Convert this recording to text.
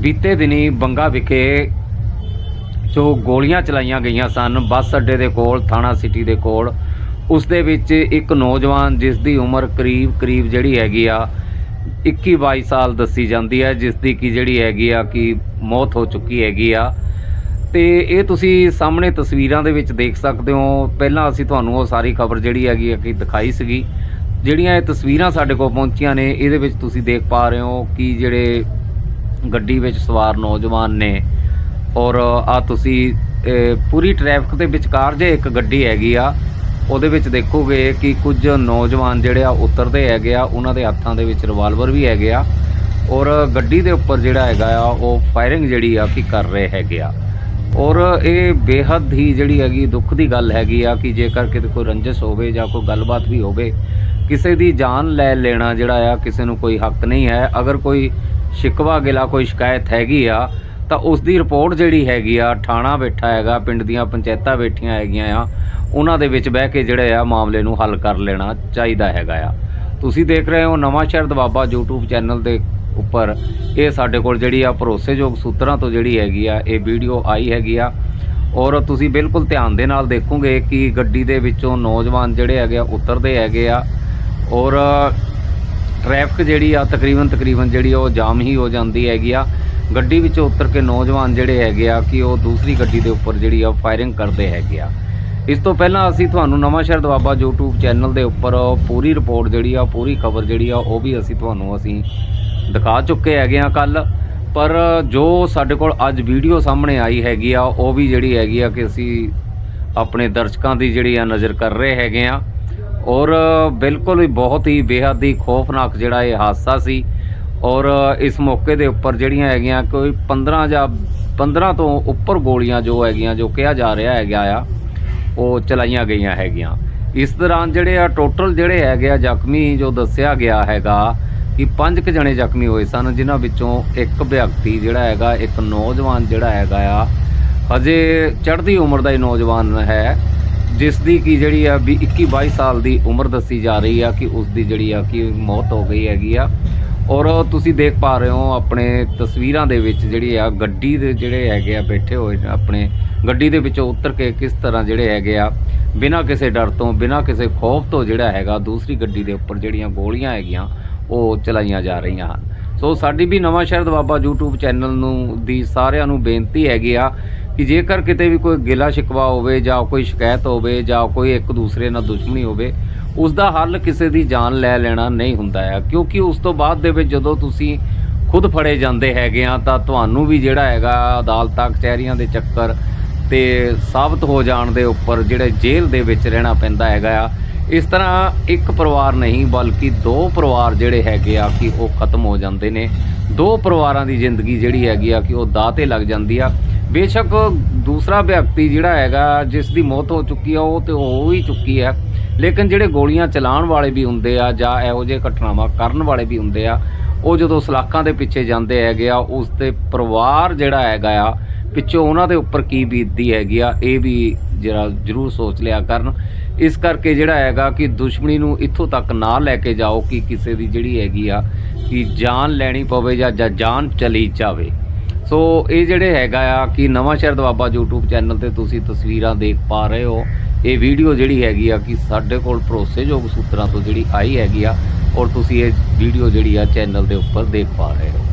ਬੀਤੇ ਦਿਨੀ ਬੰਗਾ ਵਿਖੇ ਜੋ ਗੋਲੀਆਂ ਚਲਾਈਆਂ ਗਈਆਂ ਸਨ, ਬੱਸ ਅੱਡੇ ਦੇ ਕੋਲ, ਥਾਣਾ ਸਿਟੀ ਦੇ ਕੋਲ, ਉਸ ਦੇ ਵਿੱਚ ਇੱਕ ਨੌਜਵਾਨ ਜਿਸ ਦੀ ਉਮਰ ਕਰੀਬ ਕਰੀਬ ਜਿਹੜੀ ਹੈਗੀ ਆ 21 22 ਸਾਲ ਦੱਸੀ ਜਾਂਦੀ ਹੈ, ਜਿਸ ਦੀ ਕੀ ਜਿਹੜੀ ਹੈਗੀ ਆ, ਕਿ ਮੌਤ ਹੋ ਚੁੱਕੀ ਹੈਗੀ ਆ। ਤੇ ਇਹ ਤੁਸੀਂ ਸਾਹਮਣੇ ਤਸਵੀਰਾਂ ਦੇ ਵਿੱਚ ਦੇਖ ਸਕਦੇ ਹੋ। ਪਹਿਲਾਂ ਅਸੀਂ ਤੁਹਾਨੂੰ ਉਹ ਸਾਰੀ ਖਬਰ ਜਿਹੜੀ ਹੈਗੀ ਆ ਕਿ ਦਿਖਾਈ ਸੀਗੀ। ਜਿਹੜੀਆਂ ਇਹ ਤਸਵੀਰਾਂ ਸਾਡੇ ਕੋਲ ਪਹੁੰਚੀਆਂ ਨੇ, ਇਹਦੇ ਵਿੱਚ ਤੁਸੀਂ ਦੇਖ ਪਾ ਰਹੇ ਹੋ ਕਿ ਜਿਹੜੇ ਗੱਡੀ ਵਿੱਚ ਸਵਾਰ ਨੌਜਵਾਨ ਨੇ ਔਰ ਆ ਤੁਸੀਂ ਪੂਰੀ ਟ੍ਰੈਫਿਕ ਦੇ ਵਿਚਕਾਰ ਜੇ ਇੱਕ ਗੱਡੀ ਹੈਗੀ ਆ, ਉਹਦੇ ਵਿੱਚ ਦੇਖੋਗੇ ਕਿ ਕੁਝ ਨੌਜਵਾਨ ਜਿਹੜੇ ਆ ਉਤਰਦੇ ਹੈਗੇ ਆ, ਉਹਨਾਂ ਦੇ ਹੱਥਾਂ ਦੇ ਵਿੱਚ ਰਿਵਾਲਵਰ ਵੀ ਹੈਗੇ ਆ ਔਰ ਗੱਡੀ ਦੇ ਉੱਪਰ ਜਿਹੜਾ ਹੈਗਾ ਆ, ਉਹ ਫਾਇਰਿੰਗ ਜਿਹੜੀ ਆ ਕਿ ਕਰ ਰਹੇ ਹੈਗੇ ਆ। ਔਰ ਇਹ ਬੇਹੱਦ ਹੀ ਜਿਹੜੀ ਹੈਗੀ ਦੁੱਖ ਦੀ ਗੱਲ ਹੈਗੀ ਆ ਕਿ ਜੇਕਰ ਕਿਤੇ ਕੋਈ ਰੰਜਸ਼ ਹੋਵੇ ਜਾਂ ਕੋਈ ਗੱਲਬਾਤ ਵੀ ਹੋਵੇ, ਕਿਸੇ ਦੀ ਜਾਨ ਲੈ ਲੈਣਾ ਜਿਹੜਾ ਆ, ਕਿਸੇ ਨੂੰ ਕੋਈ ਹੱਕ ਨਹੀਂ ਹੈ। ਅਗਰ ਕੋਈ ਸ਼ਿਕਵਾ ਗਿਲਾ ਕੋਈ ਸ਼ਿਕਾਇਤ ਹੈਗੀ ਆ, ਤਾਂ ਉਸ ਦੀ ਰਿਪੋਰਟ ਜਿਹੜੀ ਹੈਗੀ ਆ ਥਾਣਾ ਬੈਠਾ ਹੈਗਾ, ਪਿੰਡ ਦੀਆਂ ਪੰਚਾਇਤਾਂ ਬੈਠੀਆਂ ਹੈਗੀਆਂ ਆ, ਉਹਨਾਂ ਦੇ ਵਿੱਚ ਬਹਿ ਕੇ ਜਿਹੜੇ ਆ ਮਾਮਲੇ ਨੂੰ ਹੱਲ ਕਰ ਲੈਣਾ ਚਾਹੀਦਾ ਹੈਗਾ ਆ। ਤੁਸੀਂ ਦੇਖ ਰਹੇ ਹੋ ਨਵਾਂ ਸ਼ਹਿਰ ਦਬਾਬਾ YouTube ਚੈਨਲ ਦੇ ਉੱਪਰ। ਇਹ ਸਾਡੇ ਕੋਲ ਜਿਹੜੀ ਆ ਭਰੋਸੇਯੋਗ ਸੂਤਰਾਂ ਤੋਂ ਜਿਹੜੀ ਹੈਗੀ ਆ, ਇਹ ਵੀਡੀਓ ਆਈ ਹੈਗੀ ਆ। ਔਰ ਤੁਸੀਂ ਬਿਲਕੁਲ ਧਿਆਨ ਦੇ ਨਾਲ ਦੇਖੋਗੇ ਕਿ ਗੱਡੀ ਦੇ ਵਿੱਚੋਂ ਨੌਜਵਾਨ ਜਿਹੜੇ ਹੈਗੇ ਆ, ਉਤਰਦੇ ਹੈਗੇ ਆ। ਔਰ ਟ੍ਰੈਫਿਕ ਜਿਹੜੀ ਆ, ਤਕਰੀਬਨ ਤਕਰੀਬਨ ਜਿਹੜੀ ਉਹ ਜਾਮ ਹੀ ਹੋ ਜਾਂਦੀ ਹੈਗੀ ਆ। ਗੱਡੀ ਵਿੱਚੋਂ ਉਤਰ ਕੇ ਨੌਜਵਾਨ ਜਿਹੜੇ ਹੈਗੇ ਆ, ਕਿ ਉਹ ਦੂਸਰੀ ਗੱਡੀ ਦੇ ਉੱਪਰ ਜਿਹੜੀ ਆ ਫਾਇਰਿੰਗ ਕਰਦੇ ਹੈਗੇ ਆ। ਇਸ ਤੋਂ ਪਹਿਲਾਂ ਅਸੀਂ ਤੁਹਾਨੂੰ ਨਵਾਂ ਸ਼ਹਿਰ ਦਵਾਬਾ YouTube ਚੈਨਲ ਦੇ ਉੱਪਰ ਪੂਰੀ ਰਿਪੋਰਟ ਜਿਹੜੀ ਆ, ਪੂਰੀ ਖਬਰ ਜਿਹੜੀ ਆ, ਉਹ ਵੀ ਅਸੀਂ ਤੁਹਾਨੂੰ ਅਸੀਂ ਦਿਖਾ ਚੁੱਕੇ ਹੈਗੇ ਆ ਕੱਲ ਪਰ ਜੋ ਸਾਡੇ ਕੋਲ ਅੱਜ ਵੀਡੀਓ ਸਾਹਮਣੇ ਆਈ ਹੈਗੀ ਆ, ਉਹ ਵੀ ਜਿਹੜੀ ਹੈਗੀ ਆ ਕਿ ਅਸੀਂ ਆਪਣੇ ਦਰਸ਼ਕਾਂ ਦੀ ਜਿਹੜੀ ਆ ਨਜ਼ਰ ਕਰ ਰਹੇ ਹੈਗੇ ਆ। ਔਰ ਬਿਲਕੁਲ ਹੀ ਬਹੁਤ ਹੀ ਬੇਹੱਦ ਹੀ ਖੌਫਨਾਕ ਜਿਹੜਾ ਇਹ ਹਾਦਸਾ ਸੀ। ਔਰ ਇਸ ਮੌਕੇ ਦੇ ਉੱਪਰ ਜਿਹੜੀਆਂ ਹੈਗੀਆਂ ਕੋਈ 15 ਜਾਂ 15 ਤੋਂ ਉੱਪਰ ਗੋਲੀਆਂ ਜੋ ਹੈਗੀਆਂ, ਜੋ ਕਿਹਾ ਜਾ ਰਿਹਾ ਹੈਗਾ ਆ, ਉਹ ਚਲਾਈਆਂ ਗਈਆਂ ਹੈਗੀਆਂ। ਇਸ ਦੌਰਾਨ ਜਿਹੜੇ ਆ ਟੋਟਲ ਜਿਹੜੇ ਹੈਗੇ ਆ ਜ਼ਖਮੀ, ਜੋ ਦੱਸਿਆ ਗਿਆ ਹੈਗਾ ਕਿ ਪੰਜ ਕੁ ਜਣੇ ਜ਼ਖਮੀ ਹੋਏ ਸਨ, ਜਿਨ੍ਹਾਂ ਵਿੱਚੋਂ ਇੱਕ ਵਿਅਕਤੀ ਜਿਹੜਾ ਹੈਗਾ, ਇੱਕ ਨੌਜਵਾਨ ਜਿਹੜਾ ਹੈਗਾ ਆ, ਹਜੇ ਚੜ੍ਹਦੀ ਉਮਰ ਦਾ ਹੀ ਨੌਜਵਾਨ ਹੈ। ਜਿਸ ਦੀ ਕੀ ਜਿਹੜੀ ਆ ਵੀ 21 22 ਸਾਲ ਦੀ ਉਮਰ ਦੱਸੀ ਜਾ ਰਹੀ ਆ ਕਿ ਉਸ ਦੀ ਜਿਹੜੀ ਆ ਕਿ ਮੌਤ ਹੋ ਗਈ ਹੈਗੀ ਆ। ਔਰ ਤੁਸੀਂ ਦੇਖ ਪਾ ਰਹੇ ਹੋ ਆਪਣੇ ਤਸਵੀਰਾਂ ਦੇ ਵਿੱਚ ਜਿਹੜੀ ਆ ਗੱਡੀ ਦੇ ਜਿਹੜੇ ਹੈਗੇ ਆ ਬੈਠੇ ਹੋਏ ਆਪਣੇ। ਗੱਡੀ ਦੇ ਵਿੱਚੋਂ ਉਤਰ ਕੇ ਕਿਸ ਤਰ੍ਹਾਂ ਜਿਹੜੇ ਹੈਗੇ ਆ, ਬਿਨਾਂ ਕਿਸੇ ਡਰ ਤੋਂ, ਬਿਨਾਂ ਕਿਸੇ ਖੌਫ ਤੋਂ ਜਿਹੜਾ ਹੈਗਾ ਦੂਸਰੀ ਗੱਡੀ ਦੇ ਉੱਪਰ ਜਿਹੜੀਆਂ ਗੋਲੀਆਂ ਹੈਗੀਆਂ, ਉਹ ਚਲਾਈਆਂ ਜਾ ਰਹੀਆਂ ਹਨ। ਸੋ ਸਾਡੀ ਵੀ ਨਵਾਂ ਸ਼ਹਿਰ ਦਵਾਬਾ YouTube ਚੈਨਲ ਨੂੰ ਦੀ ਸਾਰਿਆਂ ਨੂੰ ਬੇਨਤੀ ਹੈਗੀ ਆ ਕਿ ਜੇਕਰ ਕਿਤੇ ਵੀ ਕੋਈ ਗਿਲਾ ਸ਼ਿਕਵਾ ਹੋਵੇ ਜਾਂ ਕੋਈ ਸ਼ਿਕਾਇਤ ਹੋਵੇ ਜਾਂ ਕੋਈ ਇੱਕ ਦੂਸਰੇ ਨਾਲ ਦੁਸ਼ਮਣੀ ਹੋਵੇ ਉਸ ਦਾ ਹੱਲ ਕਿਸੇ ਦੀ ਜਾਨ ਲੈ ਲੈਣਾ ਨਹੀਂ ਹੁੰਦਾ ਹੈ ਕਿਉਂਕਿ ਉਸ ਤੋਂ ਬਾਅਦ ਦੇ ਵਿੱਚ ਜਦੋਂ ਤੁਸੀਂ ਖੁਦ ਫੜੇ ਜਾਂਦੇ ਹੈਗੇ ਆ, ਤਾਂ ਤੁਹਾਨੂੰ ਵੀ ਜਿਹੜਾ ਹੈਗਾ ਅਦਾਲਤਾਂ, ਕਚਹਿਰੀਆਂ ਦੇ ਚੱਕਰ ਤੇ ਸਾਬਤ ਹੋ ਜਾਣ ਦੇ ਉੱਪਰ ਜਿਹੜੇ ਜੇਲ੍ਹ ਦੇ ਵਿੱਚ ਰਹਿਣਾ ਪੈਂਦਾ ਹੈਗਾ ਆ, ਇਸ ਤਰ੍ਹਾਂ ਇੱਕ ਪਰਿਵਾਰ ਨਹੀਂ, ਬਲਕਿ ਦੋ ਪਰਿਵਾਰ ਜਿਹੜੇ ਹੈਗੇ ਆ ਕਿ ਉਹ ਖਤਮ ਹੋ ਜਾਂਦੇ ਨੇ। ਦੋ ਪਰਿਵਾਰਾਂ ਦੀ ਜ਼ਿੰਦਗੀ ਜਿਹੜੀ ਹੈਗੀ ਆ ਕਿ ਉਹ ਦਾਅ ਤੇ ਲੱਗ ਜਾਂਦੀ ਆ। ਬੇਸ਼ੱਕ ਦੂਸਰਾ ਵਿਅਕਤੀ ਜਿਹੜਾ ਹੈਗਾ, ਜਿਸ ਦੀ ਮੌਤ ਹੋ ਚੁੱਕੀ ਆ, ਉਹ ਤੇ ਹੋ ਹੀ ਚੁੱਕੀ ਹੈ ਲੇਕਿਨ ਜਿਹੜੇ ਗੋਲੀਆਂ ਚਲਾਉਣ ਵਾਲੇ ਵੀ ਹੁੰਦੇ ਆ ਜਾਂ ਇਹੋ ਜਿਹੇ ਘਟਨਾਵਾਂ ਕਰਨ ਵਾਲੇ ਵੀ ਹੁੰਦੇ ਆ, ਉਹ ਜਦੋਂ ਸਲਾਖਾਂ ਦੇ ਪਿੱਛੇ ਜਾਂਦੇ ਹੈਗੇ ਆ, ਉਸ ਦੇ ਪਰਿਵਾਰ ਜਿਹੜਾ ਹੈਗਾ ਆ, ਪਿੱਛੋਂ ਉਹਨਾਂ ਦੇ ਉੱਪਰ ਕੀ ਬੀਤਦੀ ਹੈਗੀ ਆ, ਇਹ ਵੀ ਜਿਹੜਾ ਜ਼ਰੂਰ ਸੋਚ ਲਿਆ ਕਰਨ। ਇਸ ਕਰਕੇ ਜਿਹੜਾ ਹੈਗਾ ਕਿ ਦੁਸ਼ਮਣੀ ਨੂੰ ਇੱਥੋਂ ਤੱਕ ਨਾ ਲੈ ਕੇ ਜਾਓ ਕਿ ਕਿਸੇ ਦੀ ਜਿਹੜੀ ਹੈਗੀ ਆ, ਕਿ ਜਾਨ ਲੈਣੀ ਪਵੇ ਜਾਂ ਜਾਨ ਚਲੀ ਜਾਵੇ। ਸੋ ਇਹ ਜਿਹੜੇ ਹੈਗਾ ਆ ਕਿ ਨਵਾਂ ਸ਼ਹਿਰ ਦਵਾਬਾ YouTube ਚੈਨਲ ਤੇ ਤੁਸੀਂ ਤਸਵੀਰਾਂ ਦੇਖ ਪਾ ਰਹੇ ਹੋ, ਇਹ ਵੀਡੀਓ ਜਿਹੜੀ ਹੈਗੀ ਆ ਕਿ ਸਾਡੇ ਕੋਲ ਭਰੋਸੇਯੋਗ ਸੂਤਰਾਂ ਤੋਂ ਜਿਹੜੀ ਆਈ ਹੈਗੀ ਆ ਔਰ ਤੁਸੀਂ ਇਹ ਵੀਡੀਓ ਜਿਹੜੀ ਆ ਚੈਨਲ ਦੇ ਉੱਪਰ ਦੇਖ ਪਾ ਰਹੇ ਹੋ।